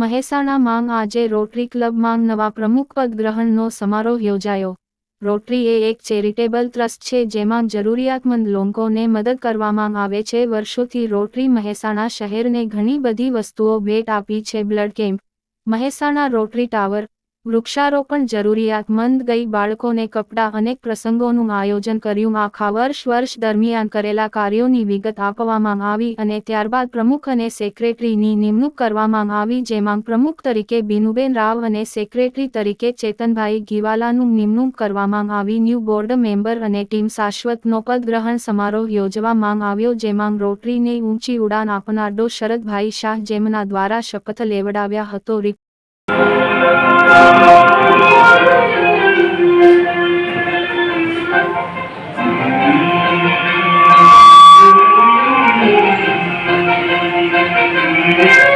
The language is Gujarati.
મહેસાણા માંગ આજે રોટરી ક્લબ માંગ નવા પ્રમુખ પદ ગ્રહણનો સમારોહ યોજાયો. રોટરી એ એક ચેરિટેબલ ટ્રસ્ટ છે જેમાં જરૂરિયાતમંદ લોકોને મદદ કરવામાં આવે છે. વર્ષોથી રોટરી મહેસાણા શહેરને ઘણી બધી વસ્તુઓ ભેટ આપી છે. Blood camp. Mehsana rotary tower વૃક્ષારોપણ જરૂરિયાતમંદ ગઈ બાળકોને કપડાં અનેક પ્રસંગોનું આયોજન કર્યું. આખા વર્ષ વર્ષ દરમિયાન કરેલા કાર્યોની વિગત આપવામાં આવી અને ત્યારબાદ પ્રમુખ અને સેક્રેટરીની નિમણૂક કરવામાં આવી, જેમાં પ્રમુખ તરીકે બીનુબેન રાવ અને સેક્રેટરી તરીકે ચેતનભાઈ ગીવાલાનું નિમણૂક કરવામાં આવી. ન્યૂ બોર્ડ મેમ્બર અને ટીમ શાશ્વતનો પદગ્રહણ સમારોહ યોજવા માંગ આવ્યો, જેમાં રોટરીને ઊંચી ઉડાન આપનાર ડો. શરદભાઈ શાહ જેમના દ્વારા શપથ લેવડાવ્યા હતો. Yeah.